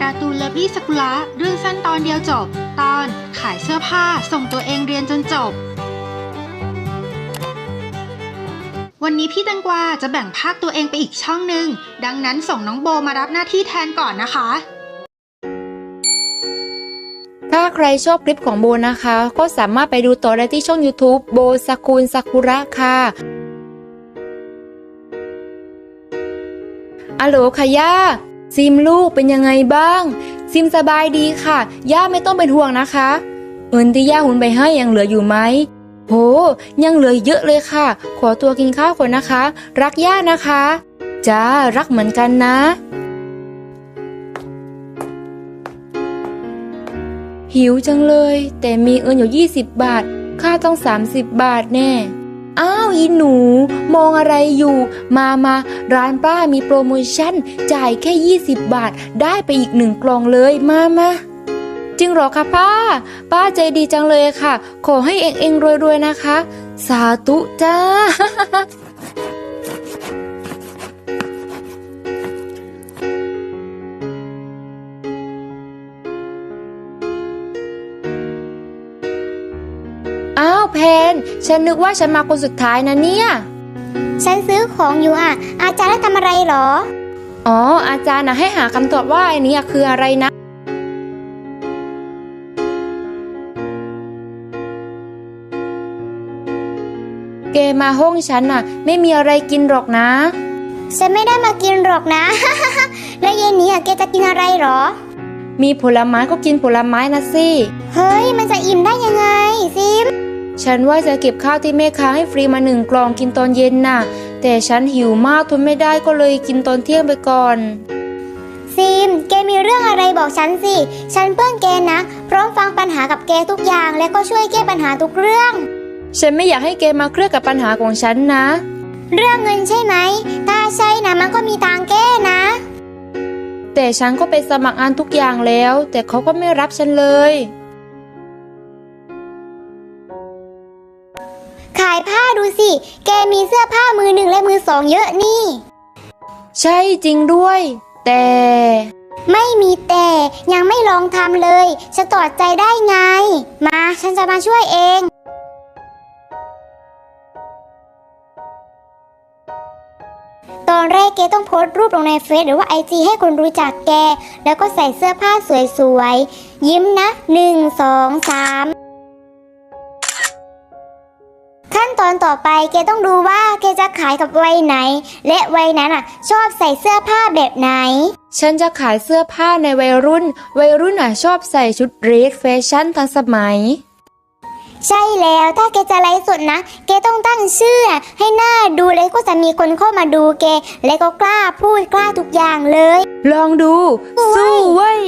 การ์ตูนเลิฟลี่สกุละเรื่องสั้นตอนเดียวจบ ตอนขายเสื้อผ้าส่งตัวเองเรียนจนจบ วันนี้พี่แตังกวาจะแบ่งภาคตัวเองไปอีกช่องหนึ่งดังนั้นส่งน้องโบมารับหน้าที่แทนก่อนนะคะ ถ้าใครชอบคลิปของโบนะคะ ก็สามารถไปดูต่อได้ที่ช่อง YouTube โบสกุลซากุระค่ะอัลโหลค่ะย่า ซิมลูกเป็นยังไงบ้าง ซิมสบายดีค่ะ ย่าไม่ต้องเป็นห่วงนะคะ เงินที่ย่าหุนไปให้ยังเหลืออยู่ไหมโห ยังเหลือเยอะเลยค่ะ ขอตัวกินข้าวก่อนนะคะ รักย่านะคะจ้ารักเหมือนกันนะ หิวจังเลย แต่มีเงินอยู่ 20 บาท ค่าต้อง 30 บาทแน่ อ้าวอีหนู มองอะไรอยู่ มามาร้านป้ามีโปรโมชั่น จ่ายแค่ 20 บาท ได้ไปอีกหนึ่งกล่องเลย มามาจริงหรอคะป้า ป้าใจดีจังเลยค่ะ ขอให้เองเองรวยๆนะคะ สาธุจ้า อ้าวแพนฉันนึกว่าฉันมาคนสุดท้ายนะเนี่ย ฉันซื้อของอยู่อะ อาจารย์ให้ทำอะไรเหรอ อ๋อ อาจารย์นะให้หาคำตอบว่าไอ้นี้คืออะไรนะ เกมาห้องฉันน่ะ ไม่มีอะไรกินหรอกนะ ฉันไม่ได้มากินหรอกนะ แล้วเย็นนี้อะแกจะกินอะไรเหรอ มีผลไม้ก็กินผลไม้นะสิ เฮ้ย มันจะอิ่มได้ยังไงซิม ฉันว่าจะเก็บข้าวที่แม่ค้าให้ฟรีมาหนึ่งกล่องกินตอนเย็นน่ะ แต่ฉันหิวมากทนไม่ได้ก็เลยกินตอนเที่ยงไปก่อนซิมแกมีเรื่องอะไรบอกฉันสิ ฉันเพื่อนแกนะ พร้อมฟังปัญหากับแกทุกอย่าง และก็ช่วยแก้ปัญหาทุกเรื่อง ฉันไม่อยากให้แกมาเครียดกับปัญหาของฉันนะ เรื่องเงินใช่ไหม ถ้าใช่นะมันก็มีทางแก้นะ แต่ฉันก็ไปสมัครงานทุกอย่างแล้ว แต่เขาก็ไม่รับฉันเลย ดูสิ แกมีเสื้อผ้ามือหนึ่งและมือสองเยอะนี่ ใช่จริงด้วย แต่ ไม่มีแต่ยังไม่ลองทำเลย จะตอดใจได้ไง มาฉันจะมาช่วยเอง ตอนแรกแกต้องโพสต์รูปลงในเฟซหรือว่าไอจีให้คนรู้จักแก แล้วก็ใส่เสื้อผ้าสวยๆ ยิ้มนะหนึ่งสองสาม ตอนต่อไปแกต้องดูว่าแกจะขายกับวัยไหน และวัยนั้นอะ ชอบใส่เสื้อผ้าแบบไหน ฉันจะขายเสื้อผ้าในวัยรุ่น วัยรุ่นอะชอบใส่ชุดเดรสแฟชั่นทันสมัย ใช่แล้วถ้าแกจะไลฟ์สดนะแกต้องตั้งชื่อ ให้หน้าดูแล้วก็จะมีคนเข้ามาดูแกและก็กล้าพูดกล้าทุกอย่างเลย ลองดู สู้เว้ย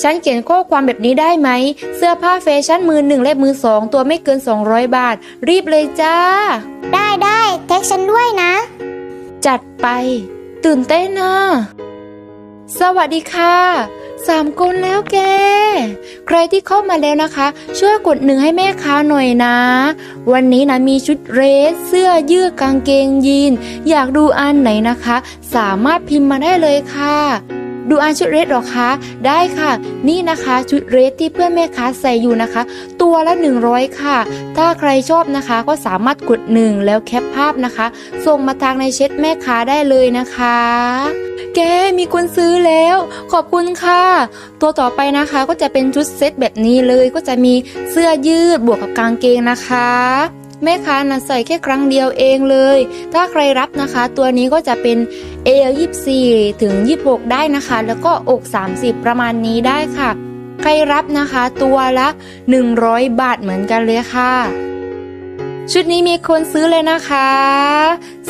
ฉันเขียนข้อความแบบนี้ได้ไหม เสื้อผ้าแฟชั่นมือหนึ่งและมือสองตัวไม่เกิน 200 บาท รีบเลยจ้า ได้ได้แท็กฉันด้วยนะ จัดไป ตื่นเต้นนะสวัสดีค่ะสามคนแล้วแก ใครที่เข้ามาแล้วนะคะ ช่วยกดหนึ่งให้แม่ค้าหน่อยนะ วันนี้นะมีชุดเรส เสื้อยืดกางเกงยีน อยากดูอันไหนนะคะ สามารถพิมพ์มาได้เลยค่ะ ดูอันชุดเรสหรอคะ ได้ค่ะ นี่นะคะชุดเรสที่เพื่อนแม่ค้าใส่อยู่นะคะ ตัวละ 100 ค่ะ ถ้าใครชอบนะคะก็สามารถกดหนึ่งแล้วแคปภาพนะคะ ส่งมาทางในเช็ดแม่ค้าได้เลยนะคะ แกมีคนซื้อแล้ว ขอบคุณค่ะ ตัวต่อไปนะคะก็จะเป็นชุดเซตแบบนี้เลยก็จะมีเสื้อยืดบวกกับกางเกงนะคะ แม่ค้านะใส่แค่ครั้งเดียวเองเลย ถ้าใครรับนะคะ ตัวนี้ก็จะเป็นเอล24 ถึง 26 ได้นะคะ แล้วก็อก 30 ประมาณนี้ได้ค่ะ ใครรับนะคะตัวละ 100 บาทเหมือนกันเลยค่ะชุดนี้มีคนซื้อเลยนะคะ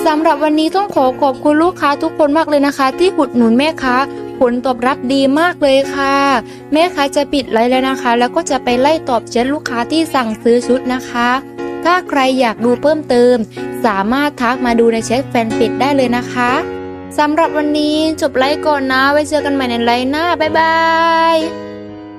สำหรับวันนี้ต้องขอขอบคุณลูกค้าทุกคนมากเลยนะคะ ที่อุดหนุนแม่ค้าผลตอบรับดีมากเลยค่ะ แม่ค้าจะปิดไลฟ์แล้วนะคะ แล้วก็จะไปไล่ตอบแชทลูกค้าที่สั่งซื้อชุดนะคะ ถ้าใครอยากดูเพิ่มเติม สามารถทักมาดูในแชทแฟนเพจได้เลยนะคะสำหรับวันนี้จบไลฟ์ก่อนนะ ไว้เจอกันใหม่ในไลฟ์หน้า บ๊ายบาย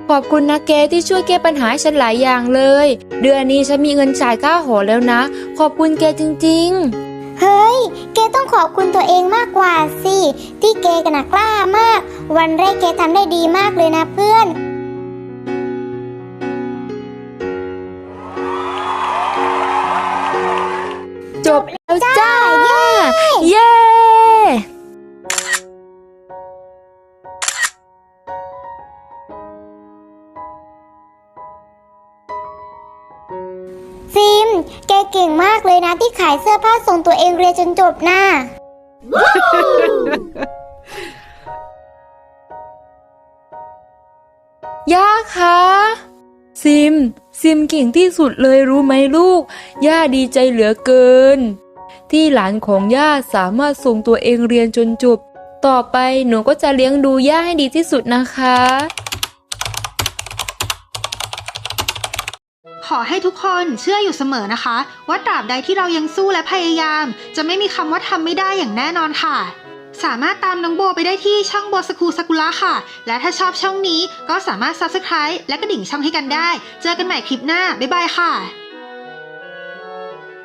ขอบคุณนะแกที่ช่วยแก้ปัญหาฉันหลายอย่างเลย เดือนนี้ฉันมีเงินจ่ายค่าหอแล้วนะ ขอบคุณแกจริง ๆเฮ้ย เกต้องขอบคุณตัวเองมากกว่าสิ ที่เกกันนะกล้ามาก วันแรกเกทำได้ดีมากเลยนะเพื่อน แกเก่งมากเลยนะที่ขายเสื้อผ้าส่งตัวเองเรียนจนจบนะย่าคะ ซิม ซิมเก่งที่สุดเลยรู้ไหมลูก ย่าดีใจเหลือเกิน ที่หลานของย่าสามารถส่งตัวเองเรียนจนจบ ต่อไปหนูก็จะเลี้ยงดูย่าให้ดีที่สุดนะคะ ขอให้ทุกคนเชื่ออยู่เสมอนะคะ ว่าตราบใดที่เรายังสู้และพยายาม จะไม่มีคำว่าทำไม่ได้อย่างแน่นอนค่ะ สามารถตามน้องโบไปได้ที่ช่องโบสคูสกุละค่ะ และถ้าชอบช่องนี้ก็สามารถ subscribe และกระดิ่งช่องให้กันได้ เจอกันใหม่คลิปหน้า บ๊ายบายค่ะ